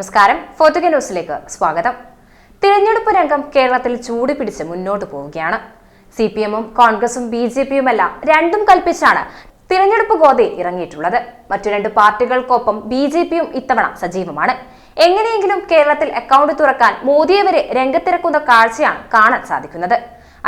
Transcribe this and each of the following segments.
നമസ്കാരം. ഫോത്തുക ന്യൂസിലേക്ക് സ്വാഗതം. തിരഞ്ഞെടുപ്പ് രംഗം കേരളത്തിൽ ചൂട് പിടിച്ച് മുന്നോട്ട് പോവുകയാണ്. സി പി എമ്മും കോൺഗ്രസും ബി ജെ പിയുമെല്ലാം രണ്ടും കൽപ്പിച്ചാണ് തിരഞ്ഞെടുപ്പ് ഗോതയിൽ ഇറങ്ങിയിട്ടുള്ളത്. മറ്റു രണ്ട് പാർട്ടികൾക്കൊപ്പം ബി ജെ പിയും ഇത്തവണ സജീവമാണ്. എങ്ങനെയെങ്കിലും കേരളത്തിൽ അക്കൗണ്ട് തുറക്കാൻ മോദിയെ വരെ രംഗത്തിറക്കുന്ന കാഴ്ചയാണ് കാണാൻ സാധിക്കുന്നത്.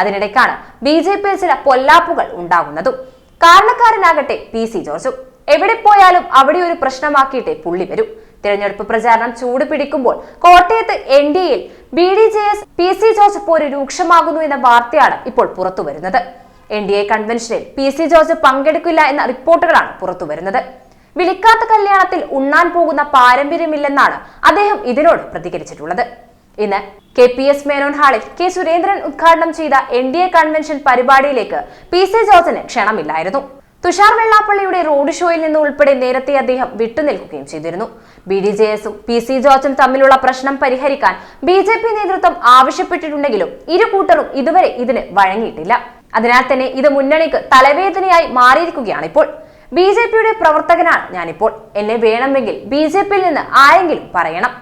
അതിനിടയ്ക്കാണ് ബി ജെ പിയിൽ ചില പൊല്ലാപ്പുകൾ ഉണ്ടാകുന്നതും. കാരണക്കാരനാകട്ടെ പി സി ജോർജും. എവിടെ പോയാലും അവിടെ ഒരു പ്രശ്നമാക്കിയിട്ടേ പുള്ളി വരൂ. തിരഞ്ഞെടുപ്പ് പ്രചാരണം ചൂട് പിടിക്കുമ്പോൾ കോട്ടയത്ത് എൻ ഡി എയിൽ B D J S P C Joseph പോര് രൂക്ഷമാകുന്നു എന്ന വാർത്തയാണ് ഇപ്പോൾ പുറത്തുവരുന്നത്. എൻ ഡി എ കൺവെൻഷനിൽ പി സി ജോസഫ് പങ്കെടുക്കില്ല എന്ന റിപ്പോർട്ടുകളാണ് പുറത്തുവരുന്നത്. വിളിക്കാത്ത കല്യാണത്തിൽ ഉണ്ണാൻ പോകുന്ന പാരമ്പര്യമില്ലെന്നാണ് അദ്ദേഹം ഇതിനോട് പ്രതികരിച്ചിട്ടുള്ളത്. ഇന്ന് കെ പി എസ് മേനോൻ ഹാളിൽ കെ സുരേന്ദ്രൻ ഉദ്ഘാടനം ചെയ്ത എൻ ഡി എ കൺവെൻഷൻ പരിപാടിയിലേക്ക് പി സി ജോർജിന് ക്ഷണമില്ലായിരുന്നു. തുഷാർ വെള്ളാപ്പള്ളിയുടെ റോഡ് ഷോയിൽ നിന്ന് ഉൾപ്പെടെ നേരത്തെ അദ്ദേഹം വിട്ടുനിൽക്കുകയും ചെയ്തിരുന്നു. ബി ഡി ജെ എസും പി സി ജോർജും തമ്മിലുള്ള പ്രശ്നം പരിഹരിക്കാൻ ബി ജെ പി നേതൃത്വം ആവശ്യപ്പെട്ടിട്ടുണ്ടെങ്കിലും ഇരു കൂട്ടരും ഇതുവരെ ഇതിന് വഴങ്ങിയിട്ടില്ല. അതിനാൽ തന്നെ ഇത് മുന്നണിക്ക് തലവേദനയായി മാറിയിരിക്കുകയാണ് ഇപ്പോൾ. ബി ജെ പിയുടെ പ്രവർത്തകനാണ് ഞാനിപ്പോൾ. എന്നെ വേണമെങ്കിൽ ബി ജെ പിയിൽ നിന്ന് ആരെങ്കിലും പറയണം.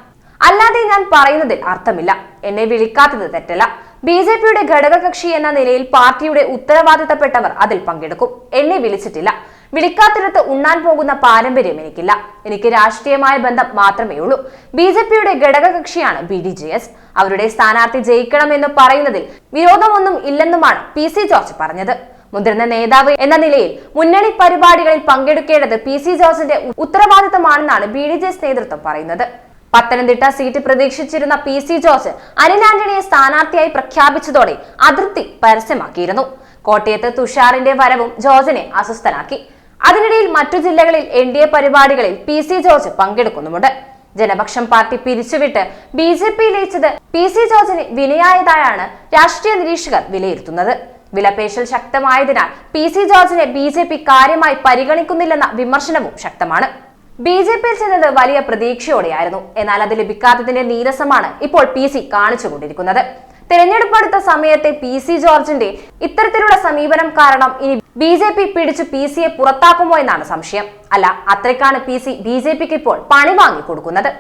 അല്ലാതെ ഞാൻ പറയുന്നതിൽ അർത്ഥമില്ല. എന്നെ വിളിക്കാത്തത് തെറ്റല്ല. ബി ജെ പിയുടെ ഘടകകക്ഷി എന്ന നിലയിൽ പാർട്ടിയുടെ ഉത്തരവാദിത്തപ്പെട്ടവർ അതിൽ പങ്കെടുക്കും. എന്നെ വിളിച്ചിട്ടില്ല. വിളിക്കാത്തിടത്ത് ഉണ്ണാൻ പോകുന്ന പാരമ്പര്യം എനിക്കില്ല. എനിക്ക് രാഷ്ട്രീയമായ ബന്ധം മാത്രമേ ഉള്ളൂ. ബി ജെ പിയുടെ ഘടകകക്ഷിയാണ് ബി ഡി ജെ എസ്. അവരുടെ സ്ഥാനാർത്ഥി ജയിക്കണമെന്ന് പറയുന്നതിൽ വിരോധമൊന്നും ഇല്ലെന്നുമാണ് പി സി ജോർജ് പറഞ്ഞത്. മുതിർന്ന നേതാവ് എന്ന നിലയിൽ മുന്നണി പരിപാടികളിൽ പങ്കെടുക്കേണ്ടത് പി സി ജോർജിന്റെ ഉത്തരവാദിത്തമാണെന്നാണ് ബി ഡി ജെ എസ് നേതൃത്വം പറയുന്നത്. പത്തനംതിട്ട സീറ്റ് പ്രതീക്ഷിച്ചിരുന്ന പി സി ജോർജ് അനിൽ ആന്റണിയെ സ്ഥാനാർത്ഥിയായി പ്രഖ്യാപിച്ചതോടെ അതിർത്തി പരസ്യമാക്കിയിരുന്നു. കോട്ടയത്ത് തുഷാറിന്റെ വരവും ജോർജിനെ അസ്വസ്ഥനാക്കി. അതിനിടയിൽ മറ്റു ജില്ലകളിൽ എൻ ഡി എ പരിപാടികളിൽ പി സി ജോർജ് പങ്കെടുക്കുന്നുമുണ്ട്. ജനപക്ഷം പാർട്ടി പിരിച്ചുവിട്ട് ബി ജെ പി ലയിച്ചത് പി സി ജോർജിന് വിനയായതായാണ് രാഷ്ട്രീയ നിരീക്ഷകർ വിലയിരുത്തുന്നത്. വിലപേശൽ ശക്തമായതിനാൽ പി സി ജോർജിനെ ബി ജെ പി കാര്യമായി പരിഗണിക്കുന്നില്ലെന്ന വിമർശനവും ശക്തമാണ്. ബി ജെ പിയിൽ ചെന്നത് വലിയ പ്രതീക്ഷയോടെയായിരുന്നു. എന്നാൽ അത് ലഭിക്കാത്തതിന്റെ നീരസമാണ് ഇപ്പോൾ പി സി കാണിച്ചുകൊണ്ടിരിക്കുന്നത്. തെരഞ്ഞെടുപ്പ് അടുത്ത സമയത്തെ പി സി ജോർജിന്റെ ഇത്തരത്തിലുള്ള സമീപനം കാരണം ഇനി ബി ജെ പി പിടിച്ചു പി സിയെ പുറത്താക്കുമോ എന്നാണ് സംശയം. അല്ല അത്രയ്ക്കാണ് പി സി ബി ജെ പിക്ക് ഇപ്പോൾ പണി വാങ്ങി കൊടുക്കുന്നത്.